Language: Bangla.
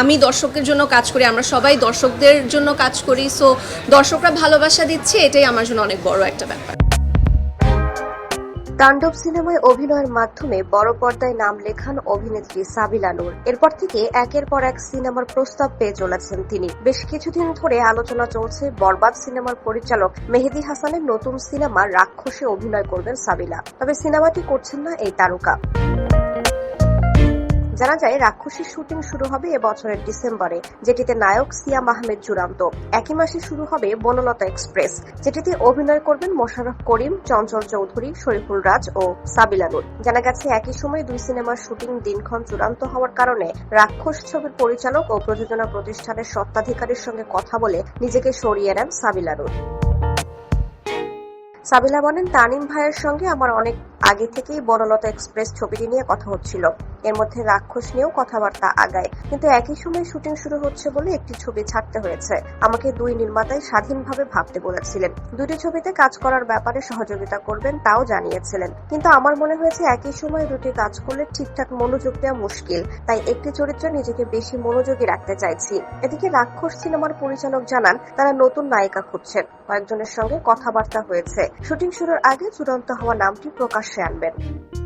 আমি দর্শকের জন্য কাজ করি, আমরা সবাই দর্শকদের জন্য কাজ করি সো দর্শকরা ভালোবাসা দিচ্ছে, এটাই আমার জন্য অনেক বড় একটা ব্যাপার। তাণ্ডব সিনেমায় অভিনয়ের মাধ্যমে বড় পর্দায় নাম লেখান অভিনেত্রী সাবিলা নূর। এরপর থেকে একের পর এক সিনেমার প্রস্তাব পেয়ে চলেছেন তিনি। বেশ কিছুদিন ধরে আলোচনা চলছে বরবাদ সিনেমার পরিচালক মেহেদি হাসানের নতুন সিনেমা রাক্ষসে অভিনয় করবেন সাবিলা। তবে সিনেমাটি করছেন না এই তারকা। জানা যায় রাক্ষসীর শুটিং শুরু হবে এবছরের ডিসেম্বরে, যেটিতে নায়ক সিয়াম আহমেদ চূড়ান্ত। একই মাসে শুরু হবে বনলতা এক্সপ্রেস, যেটিতে অভিনয় করবেন মোশাররফ করিম, চঞ্চল চৌধুরী, শরীফুল রাজ ও সাবিলানুর জানা গেছে, একই সময় দুই সিনেমার শুটিং দিনক্ষণ চূড়ান্ত হওয়ার কারণে রাক্ষস ছবির পরিচালক ও প্রযোজনা প্রতিষ্ঠানের স্বত্বাধিকারীর সঙ্গে কথা বলে নিজেকে সরিয়ে নেন সাবিলানুর সাবিলা বলেন, তানিম ভাইয়ের সঙ্গে আমার অনেক আগে থেকেই বনলতা এক্সপ্রেস ছবিটি নিয়ে কথা হচ্ছিল। এর মধ্যে রাক্ষস নিয়েও কথাবার্তা আগায়। কিন্তু একই সময় শুটিং শুরু হচ্ছে বলে একটি ছবি ছাড়তে হয়েছে। আমাকে দুই নির্মাতাই স্বাধীনভাবে ভাবতে বলেছিলেন। দুটি ছবিতে কাজ করার ব্যাপারে সহযোগিতা করবেন তাও জানিয়েছিলেন। কিন্তু আমার মনে হয়েছে একই সময় দুটি কাজ করলে ঠিকঠাক মনোযোগ দেওয়া মুশকিল। তাই একটি চরিত্রে নিজেকে বেশি মনোযোগী রাখতে চাইছি। এদিকে রাক্ষস সিনেমার পরিচালক জানান, তারা নতুন নায়িকা খুঁজছেন। কয়েকজনের সঙ্গে কথাবার্তা হয়েছে। শুটিং শুরুর আগে চূড়ান্ত হওয়া নামটি প্রকাশ্যে আনবেন।